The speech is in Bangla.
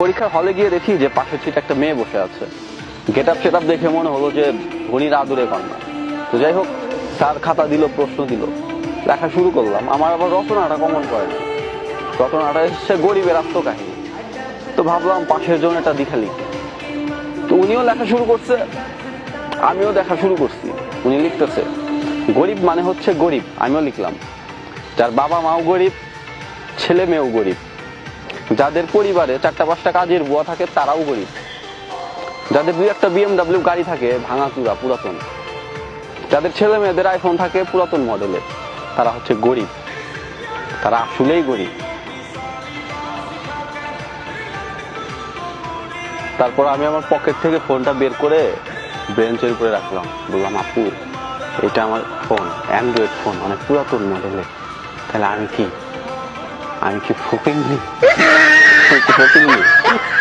পরীক্ষার হলে গিয়ে দেখি যে পাশের সিটে একটা মেয়ে বসে আছে। গেট আপ সেট দেখে মনে হলো যে ধনির আদুরে কন্যা তো যাই হোক স্যার খাতা দিল, প্রশ্ন দিল। লেখা শুরু করলাম। আমার আবার রচনাটা কমন করে রচনাটা এসছে গরিবের আত্মকাহিনী। তো ভাবলাম পাশের জন এটা দিখা লিখি। তো উনিও লেখা শুরু করছে, আমিও দেখা শুরু করছি। উনি লিখতেছে, গরিব মানে হচ্ছে গরিব। আমিও লিখলাম, যার বাবা মাও গরিব, ছেলে মেয়েও গরিব। যাদের পরিবারে চারটা পাঁচটা কাজের বুয়া থাকে, তারাও গরিব। যাদের দুই একটা বিএমডাব্লিউ গাড়ি থাকে ভাঙা ভাঙাচুরা, পুরাতন। যাদের ছেলে মেয়েদের আইফোন থাকে, পুরাতন মডেলের তারা হচ্ছে গরিব। তারা আসলেই গরিব। তারপর আমি আমার পকেট থেকে ফোনটা বের করে বেঞ্চের উপরে রাখলাম। বললাম, আপু, এটা আমার ফোন অ্যান্ড্রয়েড ফোন অনেক পুরাতন মডেলের তাহলে আমি কি I keep hoping me. me.